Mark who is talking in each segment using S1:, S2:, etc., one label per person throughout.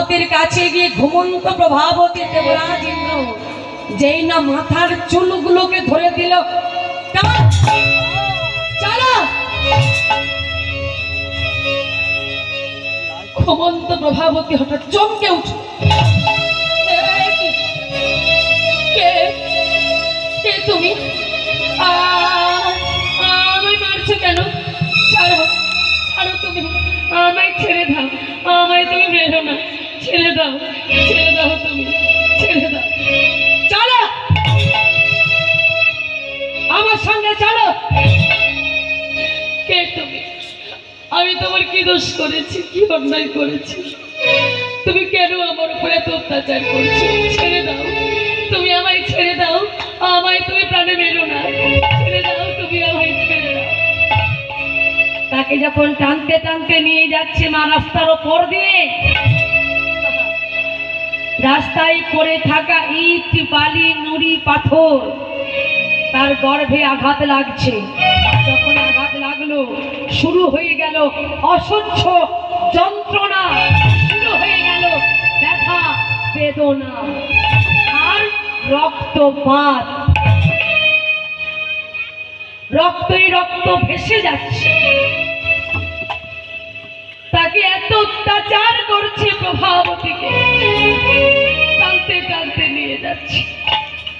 S1: প্রভাবতীর কাছে গিয়ে ঘুমন্ত প্রভাবতী দেবরাজ ইন্দ্র যেই না মাথার চুলগুলোকে ধরে দিল ঘুমন্ত প্রভাবতী হঠাৎ চমকে কে তুমি? আমায় মারছো কেন? ছাড়ো ছাড়ো তুমি, আমায় ছেড়ে দাও, আমায় তুমি মেরো না। ছেড়ে দাও ছেড়ে দাও তুমি, ছেড়ে দাও। চলো! আমার সঙ্গে চলো! কে তুমি? আমি তোমার কি দোষ করেছি, কি অন্যায় করেছি? তুমি কেন আমার উপরে এত অত্যাচার করছ? ছেড়ে দাও। তুমি আমায় ছেড়ে দাও। আমায় তুমি প্রাণে মেরো না। ছেড়ে দাও, তুমি আমায় ছেড়ে দাও। তাকে যখন টানতে টানতে নিয়ে যাচ্ছে মা রাস্তার ওপর দিয়ে রাস্তায় পড়ে থাকা ইট, বালি, নুড়ি, পাথর, তার গর্ভে আঘাত লাগছে। যখন আঘাত লাগল, শুরু হয়ে গেল অসহ্য যন্ত্রণা। শুরু হয়ে গেল ব্যথা, বেদনা আর রক্তপাত। রক্তই রক্ত ভেসে যাচ্ছে। তাকে এত অত্যাচার করছে প্রভাবতীকে।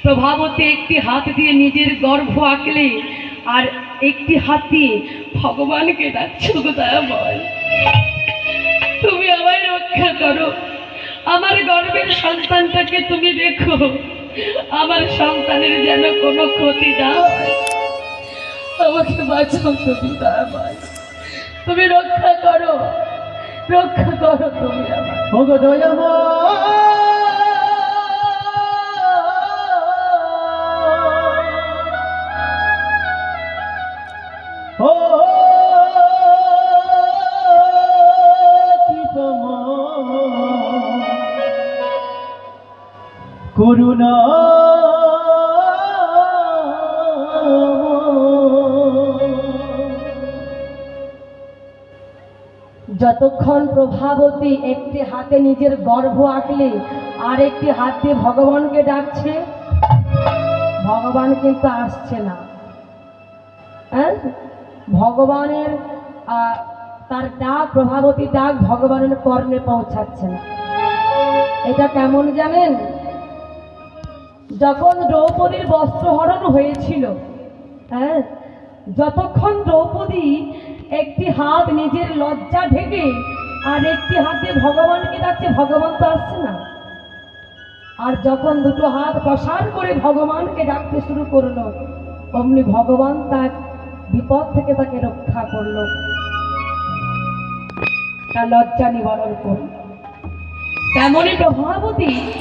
S1: প্রভাবতী একটি হাত দিয়ে নিজের গর্ভ আঁকলে আর একটি হাত দিয়ে ভগবানকে ডাকছো গো দয়াময়। তুমি আমায় রক্ষা করো। আমার গর্বের সন্তানটাকে তুমি দেখো। আমার সন্তানের যেন কোনো ক্ষতি না হয়। আমাকে বাঁচাও তুমি দয়াময়। তুমি রক্ষা করো। রক্ষা করো তুমি আমার
S2: করুণা।
S1: যতক্ষণ প্রভাবতী একটি হাতে নিজের গর্ভ আঁকলে আর একটি হাত দিয়ে ভগবানকে ডাকছে, ভগবান কিন্তু আসছে না। হ্যাঁ? ভগবানের তার ডাক, প্রভাবতী ডাক ভগবানের কর্ণে পৌঁছাচ্ছে না। এটা কেমন জানেন? যখন দ্রৌপদীর বস্ত্রহরণ হয়েছিল হ্যাঁ যতক্ষণ দ্রৌপদী একটি হাত নিজের লজ্জা ঢেকে আর একটি হাতে ভগবানকে ডাকছে, ভগবান তো আসছে না। আর যখন দুটো হাত প্রসার করে ভগবানকে ডাকতে শুরু করল, অমনি ভগবান তার বিপদ থেকে তাকে রক্ষা করল। তার লজ্জা নিবারণ করল। তেমনই প্রভাবতী